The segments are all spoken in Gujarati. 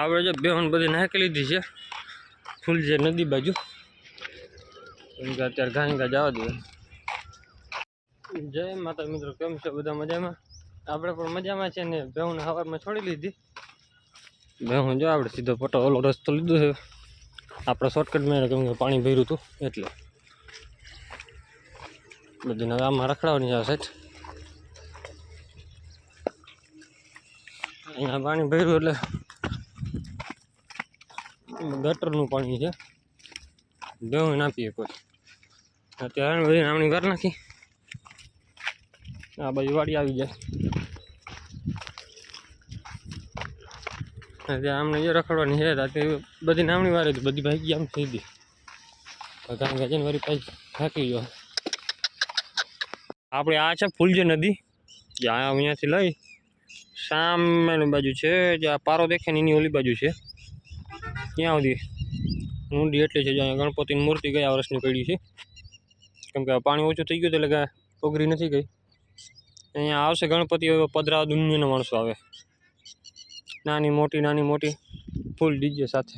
આપણે જે બેહન બધી નાખી લીધી છે. ફૂલ છે નદી બાજુ. અત્યારે ઘાંગા જવા દે. જય માતા મિત્રો, કેમ છે? બધા મજામાં? આપણે પણ મજામાં છે ને બેહુને હવારમાં છોડી લીધી. બેહું જો આપણે સીધો પટો ઓલો રસ્તો લીધો છે. આપણે શોર્ટકટ મેળે કેમ કે પાણી ભર્યું હતું, એટલે. બધી હવે આમાં રખડાવવાની આવે સાહેબ અહીંયા પાણી ભર્યું એટલે ગટરનું પાણી છે. બેહું નાખીએ કોઈ અત્યારે બધી નામની ઘર નાખી. આ બાજુ વાડી આવી જાય. અત્યારે આમને જે રખડવાની છે, રાતે બધી નામની વારે હતી, બધી ભાગી આમ સીધી કારણ કે વળી પાછી થાકી ગયો. આપણે આ છે ફૂલજી નદી. જે અહીંયાથી લઈ સામેની બાજુ છે, જે આ પારો દેખે ને એની ઓલી બાજુ છે. ત્યાં સુધી? ઊંડી એટલી છે જ્યાં ગણપતિની મૂર્તિ ગયા વર્ષની પડી છે. કેમ કે પાણી ઓછું થઈ ગયું એટલે કે ઓગરી નથી ગઈ. અહીંયા આવશે ગણપતિ પધરા દુનિયાના માણસો આવે. નાની મોટી નાની મોટી, ફૂલ ડીજે સાથે.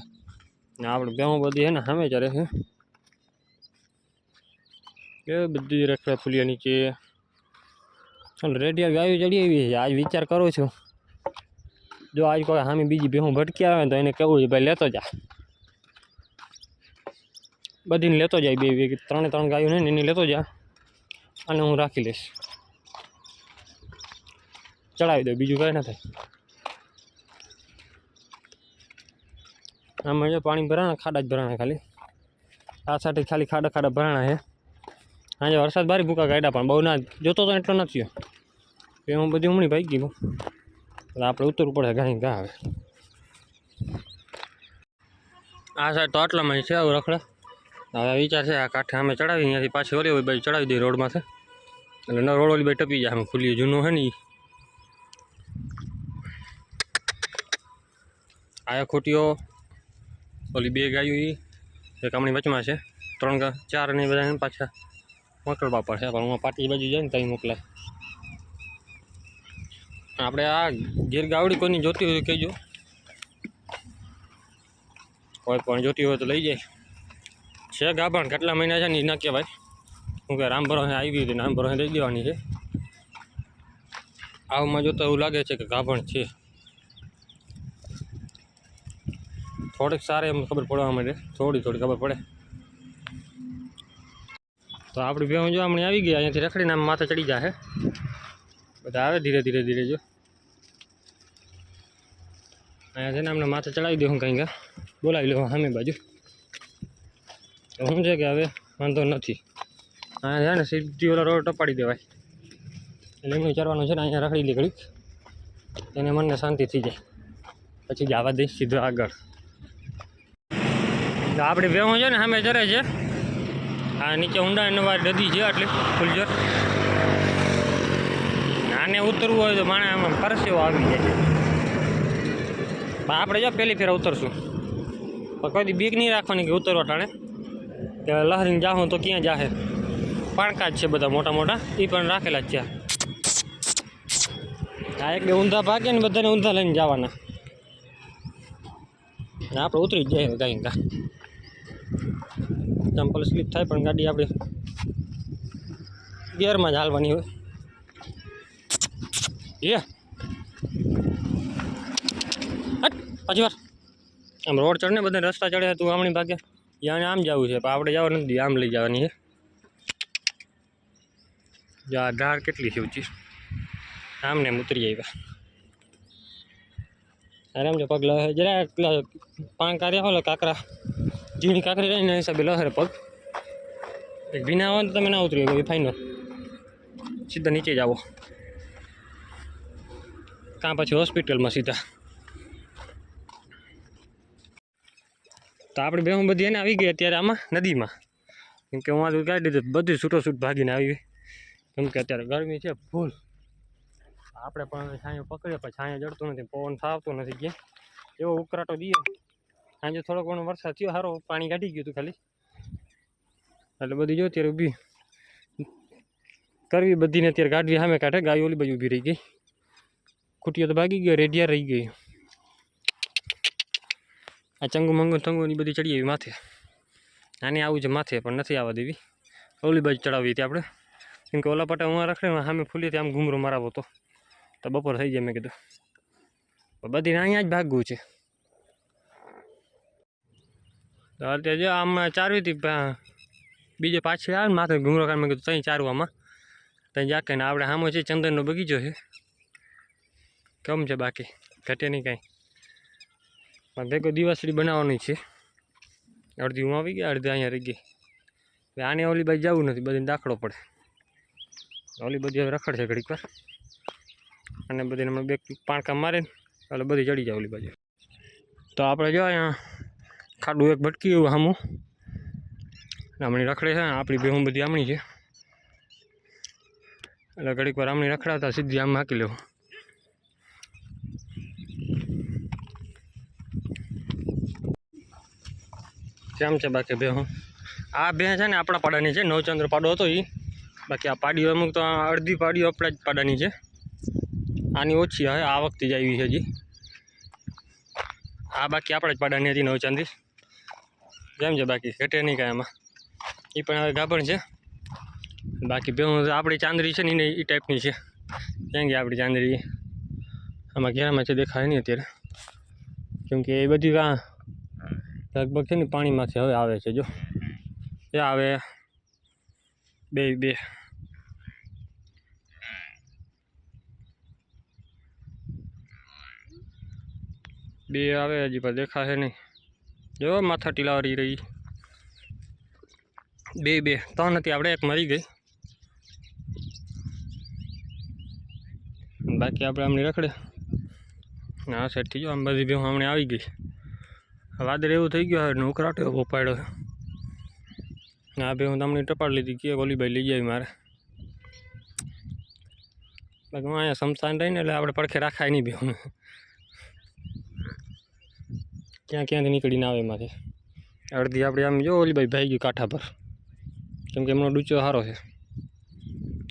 ને આપણે બેહું બધી છે ને સામે જ્યારે છે એ બધી રખડા ફૂલિયા નીચે. ચાલ રેડિયા ગાયું ચડી આવી આજ વિચાર કરું છું. જો આજ કોઈ સામે બીજી બેહું ભટકી આવે ને તો એને કેવું છે, ભાઈ લેતો જા. બધીને લેતો જાય બે બે ત્રણે ત્રણ ગાયો ને, એને લેતો જા. અને હું રાખી લઈશ. ચડાવી દઉં બીજું કાંઈ ના થાય. આમાં જો પાણી ભરાણા, ખાડા જ ભરાણા ખાલી. આ સાથે ખાલી ખાડા ખાડા ભરાણા છે. આજે વરસાદ બારી ભૂકા કાઢ્યા પણ બહુ ના જોતો તો એટલો નથી એ હું બધી ઉમણી ભાઈ ગયું. એટલે આપણે ઉતરવું પડે ઘણી ગા આવે આ સાઈડ તો આટલામાં છે આવું રખડા. હવે વિચાર છે આ કાંઠે અમે ચડાવી અહીંયાથી પાછી ઓલી બાજુ ચડાવી દઈએ રોડમાંથી એટલે ન રોડ ઓલી બાજુ ટપી જાય, આમ ખુલ્લી જૂનું છે ને એ આયા ખોટીઓ, ઓલી બે ગાયો એ એક હમણાં વચમાં છે. ત્રણ ગા, ચાર ને બધા પાછા મોટર બાપડ છે પણ હું પાટી બાજુ જાય ને ત્યાં મોકલાય. આપણે આ ગીર ગાવડી કોઈની જોતી હોય કહેજો. કોઈ પણ જોતી હોય તો લઈ જાય. છે ગાભણ, કેટલા મહિના છે ને ના કહેવાય. હું કે રામ ભરોસે આવી હતી રામ ભરોસે દઈ દેવાની છે. આવમાં જોતા એવું લાગે છે કે ગાભણ છે. થોડીક સારી એમ ખબર પડવા માંડે. થોડી થોડી ખબર પડે. તો આપણી ભેહું જો હમણાં આવી ગયા, અહીંયાથી રખડીને આમ માથે ચડી જાય બધા આવે ધીરે ધીરે ધીરે જો. અહીંયા છે ને અમને માથે ચડાવી દઉં કંઈક બોલાવી લઉં સામે બાજુ. તો શું છે કે હવે વાંધો નથી. અહીંયા છે ને સીધી ઓલા રોડ ટપાડી દેવાય. એટલે એમનું વિચારવાનું છે ને અહીંયા રખડી લે ઘડીક. એને મનને શાંતિ થઈ જાય. પછી જવા દઈશ સીધો આગળ. તો આપણી ભેહું છે ને સામે ચરે છે. આ નીચે ઊંડા નવા નદી છે આટલી ફૂલજર આને ઉતરવું હોય તો માણે આમાં પરસેવો આવી જાય. આપણે જો પહેલી ફેર ઉતરશું. પણ કોઈ બીક નહીં રાખવાની કે ઉતરવા ટાણે. કે લહરીને જાઉં તો ક્યાં જાહે. પાણકા જ છે બધા મોટા મોટા એ પણ રાખેલા જ છે. આ એક બે ઊંધા ભાગે ને બધાને ઊંધા લઈને જવાના. આપણે ઉતરી જ જઈએ કાંઈ કાં ચંપલ સ્લીપ થાય પણ ગાડી આપણે ગિયરમાં જ હાલવાની હોય. એ પાછી વાર આમ રોડ ચડને બધા રસ્તા ચડે તું આમણી ભાગે. યાને આમ જવું છે, પણ આપણે જવાનું નથી, આમ લઈ જવાની છે. જો આ ધાર કેટલી છે ઊંચી. આમને એમ ઉતરી આવ્યા. અરે એમ જો પગ લહે, જરા પેલા પાન કાર્ય હોય કાકરા, ઝીણી કાકરી રહીને હિસાબે લહેર પગ. ભીના હોય તો તમે ના ઉતરી એ ફાઇનલ સીધા નીચે જ આવો. કાં પછી હોસ્પિટલમાં સીધા. તો આપણે બે બધી એને આવી ગઈ અત્યારે આમાં, નદીમાં. કેમ કે હું આ કાઢી દીધું, બધું છૂટો છૂટ ભાગીને આવી કેમ કે અત્યારે ગરમી છે ફૂલ. આપણે પણ છાંયો પકડીએ પણ છાંયો જડતું નથી, પવન થાવતો નથી કે એવો ઉકરાટો દઈએ સાંજે થોડો ઘણો વરસાદ થયો સારો પાણી કાઢી ગયું હતું ખાલી. એટલે બધી જો અત્યારે ઊભી. કરવી બધીને અત્યારે કાઢવી સામે કાઢે, ગાય ઓલી બાજુ ઊભી રહી ગઈ. ખૂટીઓ તો ભાગી ગયો, રેડિયા રહી ગઈ આ ચંગુ મંગુ તંગુ ની બધી ચડી આવી માથે. નાની આવું છે માથે, પણ નથી આવવા દેવી. ઓલી બાજુ ચડાવી હતી આપણે. કેમ કે ઓલા પટા હું રખડે સામે ફૂલી હતી આમ ઘૂમરો મારાવો તો. તો બપોર થઈ જાય, મેં કીધું. બધી અહીંયા જ ભાગવું છે. અત્યારે જો આમ ચારવી હતી બીજે પાછી આવે ને માથે ઘૂમરો કાઢ મેં કીધું ત્યાં ચારવામાં ત્યાં જાકે ને આપણે સામો છે, ચંદનનો બગીચો છે. કેમ છે બાકી? ઘટે નહીં કાંઈ. પણ ભેગો દિવાસળી બનાવવાની છે. અડધી હું આવી ગઈ, અડધી અહીંયા રહી ગઈ. હવે આને ઓલી બાજુ જવું નથી, બધીને દાખલો પડે. ઓલી બધી હવે રખડશે ઘડીક વાર. અને બધીને હમણાં બે પાણકા મારે એટલે બધી ચડી જાય ઓલી બાજુ તો આપણે જો અહીંયા ખાડું એક ભટકી એવું સામું આમણી રખડે છે આપણી બેહું બધી આમણી છે. એટલે ઘડીક વાર આમણી રખડાતા સીધી આમ હાકી લેવું. કેમ છે બાકી બે હું આ બે છે ને આપણા પાડાની છે, નવચંદ્ર પાડો હતો એ બાકી આ પાડીઓ અમુક તો અડધી પાડીઓ આપણા જ પાડાની છે. આની ઓછી હવે આ વખતે જ આવી છે હજી. આ બાકી આપણા જ પાડાની હતી નવચંદી કેમ છે બાકી? ઘટે નહીં કાંઈ એમાં એ પણ હવે ગાભણ છે. બાકી બે આપણી ચાંદરી છે ને એને એ ટાઈપની છે. કેમ કે આપણી ચાંદરી આમાં ઘેરામાં છે, દેખાય નહીં અત્યારે. કેમકે એ બધી કાં લગભગ છે ને પાણીમાંથી હવે આવે છે, જો. એ આવે. બે બે. બે આવે, હજી પણ દેખાશે નહીં. જો, માથા ટીલાવરી રહી. બે બે. ત્રણ હતી, આપણે એક મરી ગઈ. બાકી આપણે આમની રખડે. આ થઈ જો, આમ બધી હું હમણાં આવી ગઈ. વાદળ એવું થઈ ગયું હવે ઉકરાટો એવો પોપાડ્યો હા આ હું તમને ટપાડ લીધી, કે ગોલીભાઈ લઈ જાય મારે. બાકી હું અહીંયા સમસાન રહીને એટલે આપણે પડખે રાખાય નહીં બેહું ક્યાં ક્યાંથી નીકળીને આવે એમાંથી? અડધી આપણે આમ જો ઓલીભાઈ ભાઈ ભાઈ ગયું કાંઠા પર. કેમ કે એમનો ડૂચો સારો છે.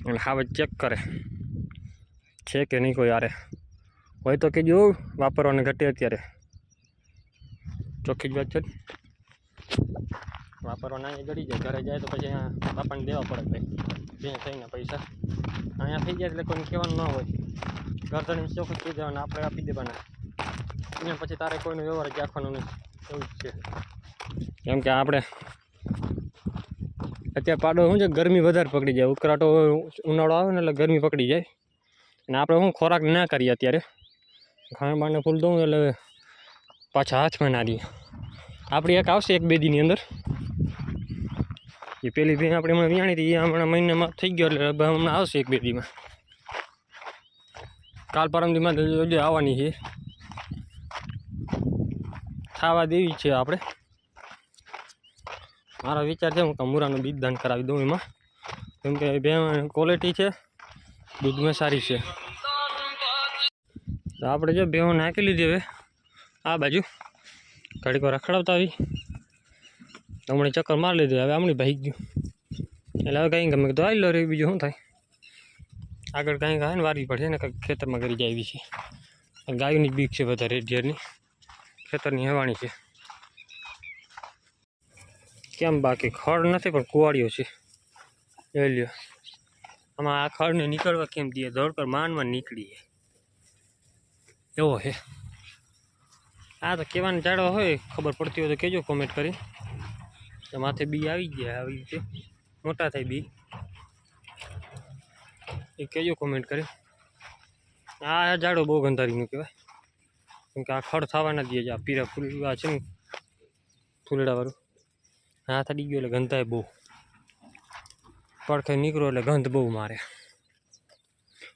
એટલે હાવે ચેક કરે. છે કે નહીં કોઈ યારે હોય તો કે જો વાપરવાને ઘટે અત્યારે. ચોખ્ખી જ વાત છે. વાપરવાના અહીંયા ગળી જાય ઘરે જાય તો પછી અહીંયા બાપાને દેવા પડે ભાઈ. બે થઈને પૈસા. અહીંયા થઈ જાય એટલે કોઈને કહેવાનું ન હોય. ગરદન ચોખ્ખું કહી દેવાના આપણે આપી દેવાના. અહીંયા પછી તારે કોઈનો વ્યવહાર જ રાખવાનો નથી. એવું જ છે. કેમ કે આપણે અત્યારે પાડો શું છે ગરમી વધારે પકડી જાય. ઉકળાટો ઉનાળો આવે ને એટલે ગરમી પકડી જાય. અને આપણે શું ખોરાક ના કરીએ અત્યારે? ખાણ બાણને ફૂલ દઉં એટલે પાછા હાથમાં ના દઈએ આપણી એક આવશે એક બે દીની અંદર. એ પેલી બેન આપણે હમણાં વિયાણી હતી, એ હમણાં મહિનામાં થઈ ગયો એટલે હમણાં આવશે એક બે દીમાં કાલ પરમદીમાં આવવાની છે. ખાવા દેવી છે આપણે. મારો વિચાર છે હું કમુરાનું બીજ દાન કરાવી દઉં એમાં. કેમ કે ભેં ક્વોલિટી છે, દૂધમાં સારી છે. તો આપણે જો ભેહું નાખી લીધી હવે. આ બાજુ ઘડીક રખડાવતા આવી. હમણાં ચક્કર મારી લીધું, હવે હમણાં ભાઈ ગયું. એટલે હવે કંઈ ગમે તો આવી લો રે બીજું શું થાય? આગળ કાંઈ કાંઈ વારવી પડશે ને, કંઈક ખેતરમાં કરી જાય આવી છે. ગાયોની બીક છે વધારે ઢેરની ખેતરની હેવાણી છે. કેમ બાકી ખડ નથી, પણ કુવાડીઓ છે. એ લ્યો. આમાં આ ખડને નીકળવા કેમ દઈએ દોડ પર માનમાં નીકળીએ એવો છે. આ તો કહેવાનું જાડવા હોય, ખબર પડતી હોય તો કહેજો કોમેન્ટ કરી. માથે બી આવી ગયા, આવી રીતે. મોટા થાય બી. એ કહેજો કોમેન્ટ કરી. આ ઝાડો બહુ ગંધારીનું કહેવાય. કેમ કે આ ખડ થવાના દે છે આ પીરા ફૂલ, આ છે ને, ફૂલડાવાળું. હાથ અડી ગયો એટલે ગંધાય બહુ. પડખે નીકળો એટલે ગંધ બહુ મારે.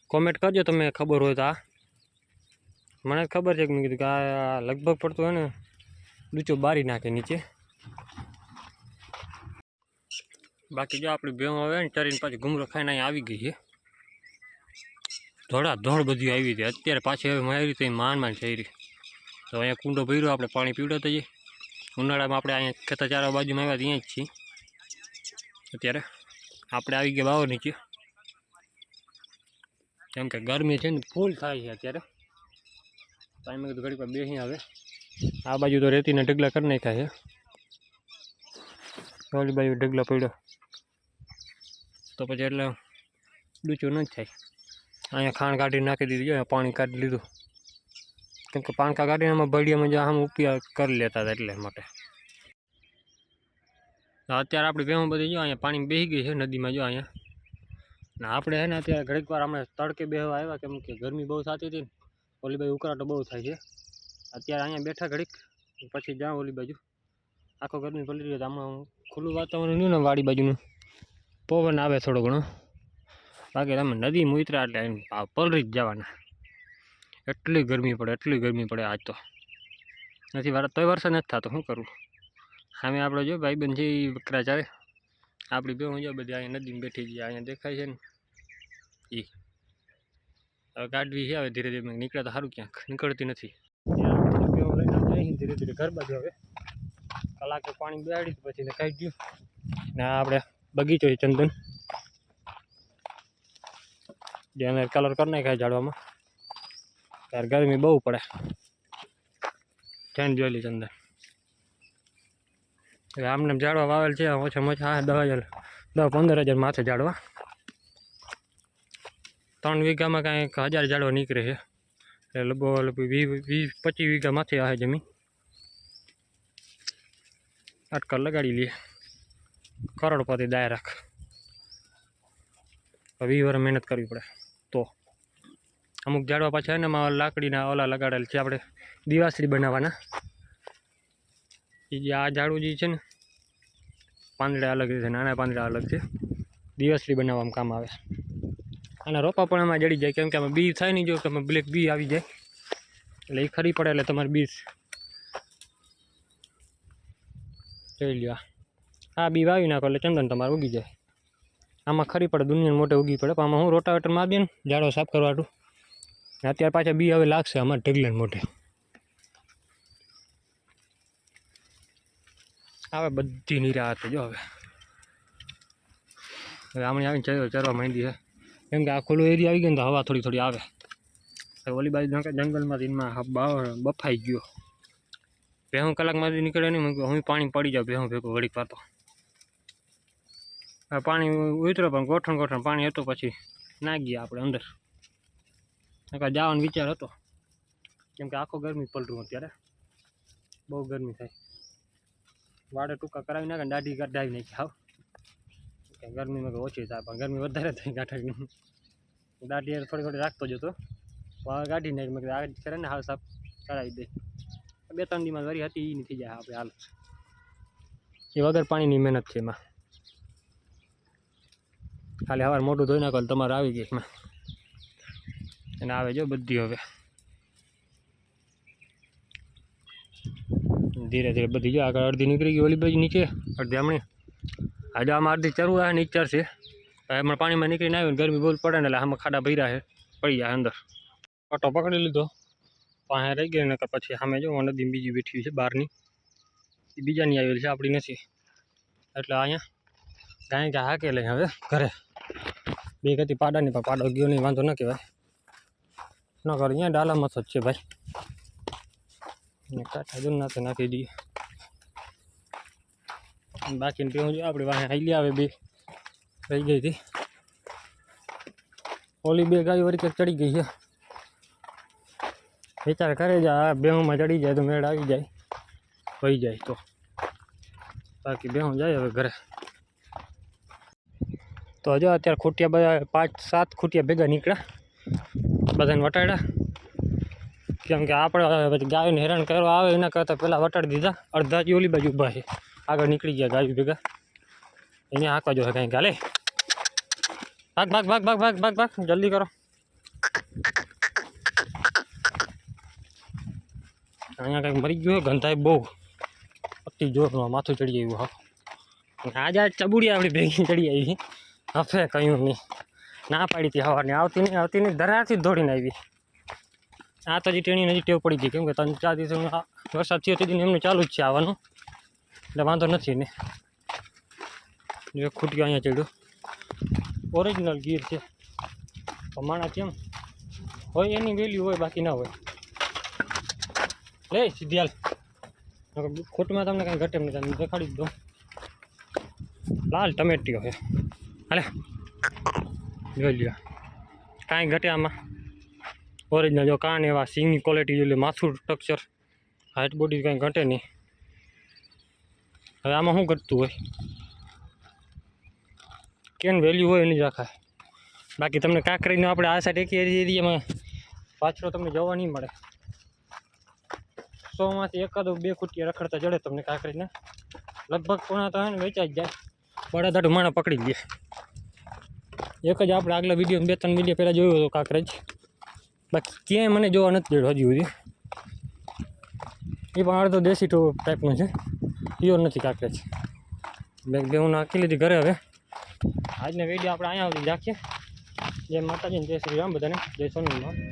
કોમેન્ટ કરજો તમે ખબર હોય તો આ. મને ખબર છે કે મેં કીધું કે આ લગભગ પડતું હોય ને, ડૂચો બારી નાખે નીચે. બાકી જો આપણી ભેં આવે ને ચરીને પાછી ઘૂમરો ખાઈને અહીં આવી ગઈ છે. ધોળા ધોળ બધી આવી હતી અત્યારે પાછી હવે મારી તો માન માન થઈ તો અહીંયા કુંડો ભર્યો, આપણે પાણી પીવડાવતા જઈએ. ઉનાળામાં આપણે અહીંયા ખેતર ચારા બાજુમાં આવ્યા ત્યાં જ છીએ. અત્યારે આપણે આવી ગયા બાવો નીચે. કેમ કે ગરમી છે ને, ફૂલ થાય છે અત્યારે. તો મેં કીધું ઘડીક બેસી આવે. આ બાજુ તો રેતીના ઢગલા કરી નાખ્યા છે. ઓલી બાજુ ઢગલો પડ્યો. તો પછી એટલે ડૂચું ન જ થાય. અહીંયા ખાણ કાઢી નાખી દીધી. અહીંયા પાણી કાઢી લીધું. કેમ કે પાણકા કાઢીને આમાં ભળીયા મજા આમ ઉપયોગ કરી લેતા હતા એટલે માટે. અત્યારે આપણે ભેહું બધી જો અહીંયા પાણી બેસી ગઈ છે નદીમાં જો અહીંયા. ને આપણે હે ને અત્યારે ઘડીક વાર અમે તડકે બેહવા આવ્યા. કેમ કે ગરમી બહુ થતી હતી ને. ઓલી બાજુ ઉકળાટો બહુ થાય છે. અત્યારે અહીંયા બેઠા ઘડીક, પછી જાઉં ઓલી બાજુ આખો ગરમી પલટી રહ્યો આમાં ખુલ્લું વાતાવરણ રહ્યું ને વાડી બાજુનું. પવન આવે થોડો ઘણો. બાકી તમે નદી મુતરા એટલે પલરી જ જવાના. એટલી ગરમી પડે, એટલી ગરમી પડે આજ તો. નથી વાર, તોય વરસાદ નથી થતો, શું કરું? સામે આપણે જો ભાઈબંધ છે એ બકરા ચારે આપણી બે જો બધી અહીંયા નદીમાં બેઠી ગયા અહીંયા દેખાય છે ને. એ કાઢવી છે, હવે ધીરે ધીરે નીકળે તો સારું ક્યાંક નીકળતી નથી. ધીરે ધીરે ઘર બાજુ હવે. કલાકે પાણી બેડી પછી ને કાઢી ગયું. ને આપણે બગીચો છે ચંદન. જેને કલર કરી નાખ્યા ઝાડવામાં. ત્યારે ગરમી બહુ પડે. ચેન જોઈ લી ચંદન. હવે આમને ઝાડવા વાવેલ છે, ઓછામાં ઓછા દસ હજાર દસ પંદર હજાર માથે ઝાડવા ત્રણ વીઘામાં કાંઈક હજાર ઝાડવા નીકળે છે. એટલે લગભગ લગભગ વીસ વીસ પચીસ વીઘા માથે આવે જમીન. અટકર લગાડી લઈએ કરોડપતિ દાયરાક વીસ વર્ષ મહેનત કરવી પડે. તો અમુક ઝાડવા પાછા ને એમાં લાકડીના ઓલા લગાડેલ છે આપણે દિવાસળી બનાવવાના. એ જે આ ઝાડું જે છે ને, પાંદડા અલગ છે, નાના પાંદડા અલગ છે. દિવાસળી બનાવવામાં કામ આવે. અને રોપા પણ એમાં જડી જાય. કેમ કે આમાં બી થાય નહીં જો તમે બ્લેક બી આવી જાય. એટલે એ ખરી પડે એટલે તમારે બી જોઈ લ્યો આ. બી વાવી નાખો એટલે ચંદન તમારે ઉગી જાય. આમાં ખરી પડે, દુનિયાને મોટે ઉગી પડે. પણ આમાં હું રોટાવેટર મારી દઈએ ને, ઝાડો સાફ કરવાનું ને અત્યારે પાછા બી હવે લાગશે અમારે ઢગલાને મોટે આવે બધી નિરાહત જો હવે. હવે આમણી આવીને ચરવા માંડી છે કેમ કે આ ખુલ્લો એરિયા આવી ગયો ને તો હવા થોડી થોડી આવે. ઓલી બાજુ જંગલમાંથી એમાં હ- બફાઈ ગયો. ભેહું કલાકમાંથી નીકળે નહીં હું પાણી પડી જાઉં ભેહું ભેગું વળી પાતો પાણી ઉતરો પણ ગોઠણ ગોઠણ પાણી હતું પછી ના ગયા આપણે અંદર. જવાનો વિચાર હતો. કેમ કે આખો ગરમી પલટું અત્યારે. બહુ ગરમી થાય. વાડે ટૂંકા કરાવી નાખે દાઢી કાઢાવી નાખી, હાવ. કે ગરમીમાં ઓછી થાય, પણ ગરમી વધારે થઈ ગાંઠકની દાઢી થોડી થોડી રાખતો જ હતો. કાઢી નાખી મેં આ કરે ને હાલ સાફ કરાવી દે. બે ત્રણ દીમાં વરી હતી એ નથી જાય આપણે હાલ. એ વગર પાણીની મહેનત છે એમાં. ખાલી સવાર મોટું ધોઈ નાખો તમારે આવી ગઈ એમાં. અને આવે જો બધી હવે. ધીરે ધીરે બધી જો આગળ અડધી નીકળી ગઈ, ઓલી બાજુ નીચે, અડધી હમણાં. આજે આમાં અડધી ચરવું આવે ને ઈચ્છા છે હવે હમણાં પાણીમાં નીકળીને આવ્યું ને ગરમી બહુ પડે ને એટલે આમાં ખાડા ભર્યા છે પડી જાય અંદર. ઓટો પકડી લીધો. પાસે રહી ગઈ ને પછી સામે જો નદી બીજી બેઠી છે બહારની. એ બીજાની આવેલી છે, આપણી નથી. એટલે અહીંયા ગાય ગાય હાકે લઈ હવે ઘરે. બે કતી પાડાની, પણ પાડો ગયો નહીં, વાંધો ન કહેવાય. ન કરે અહીંયા ડાલા મથો જ છે ભાઈ. ને કાંઠા જો નાખે નાખી દઈએ. બાકીને પેલું જોઈએ આપણી વાહે હાલી આવે બે. રહી ગઈ હતી. ઓલી બે ગાયો વરી ચડી ગઈ છે. વિચાર કરે જ આ બેહુંમાં ચડી જાય તો મેળ આવી જાય. હોઈ જાય તો. બાકી બેહું જાય હવે ઘરે. તો હજુ અત્યારે ખૂટિયા બધા પાંચ, સાત ખૂટિયા ભેગા નીકળ્યા. બધાને વટાડ્યા. કેમ કે આપણે ગાયોને હેરાન કરવા આવે એના કરતાં પહેલાં વટાડી દીધા. અડધા ઓલી બાજુ ઊભા છે. આગળ નીકળી ગયા ગાયો ભેગા. એને હાંકવા જોઈએ કાંઈ ગાલે. ભાગ ભાગ ભાગ ભાગ ભાગ ભાગ ભાગ, જલ્દી કરો. અહીંયા કંઈક મરી ગયો ગંધાય બહુ. અતિ જોરનું માથું ચડી આવ્યું હા. આજે આજ ચબુડી આપણી ભેગી ચડી આવી હફે કહ્યું નહીં. ના પાડી હતી હવાની આવતી નહીં આવતી નહીં ધરાથી જ દોડીને આવી. આ તો હજી ટેણી હજી ટેવ પડી ગઈ. કેમ કે ત્રણ ચાર દિવસ વરસાદ થયો તેથી એમનું ચાલુ જ છે આવવાનું. એટલે વાંધો નથી ને જો ખૂટ્યો અહીંયા ચડ્યું. ઓરિજિનલ ગીર છે. માણા કેમ? હોય એની વેલ્યુ હોય, બાકી ના હોય. લે, સીધી હાલ. ખોટમાં તમને કાંઈ ઘટે નહીં દેખાડી દઉં. લાલ ટમેટીઓ છે. હાલે. જોઈ લ્યો. કાંઈ ઘટે આમાં. ઓરિજિનલ જો કાન એવા સિંગની ક્વોલિટી જોઈ લે માથું સ્ટ્રક્ચર હાઇટ બોડી કાંઈ ઘટે નહીં. હવે આમાં શું ઘટતું હોય? કેન વેલ્યુ હોય એની જ બાકી તમને કાંકરીનો આપણે આ સાઈડ એક એરિયામાં પાછળ તમને જોવા નહીં મળે. સોમાંથી એકાદો બે કુટિયા રખડતા જડે તમને કાંકરીને. લગભગ પોણા તો ને વેચાઈ જ જાય. બળાદાઢું માણા પકડી લે. એક જ આપણે આગલા વીડિયો બે ત્રણ વીડિયો પહેલાં જોયો હતો કાંકરેજ. બાકી ક્યાંય મને જોવા નથી મળ્યો હજી સુધી. એ પણ અડધો દેશી ટો ટાઈપનો છે. પ્યોર નથી કાંકરેજ બેગ બે હું નાખી લીધી ઘરે હવે. આજનો વીડિયો આપણે અહીંયા સુધી રાખીએ. જય માતાજી જય શ્રી રામ બધાને. જય સોનલમાં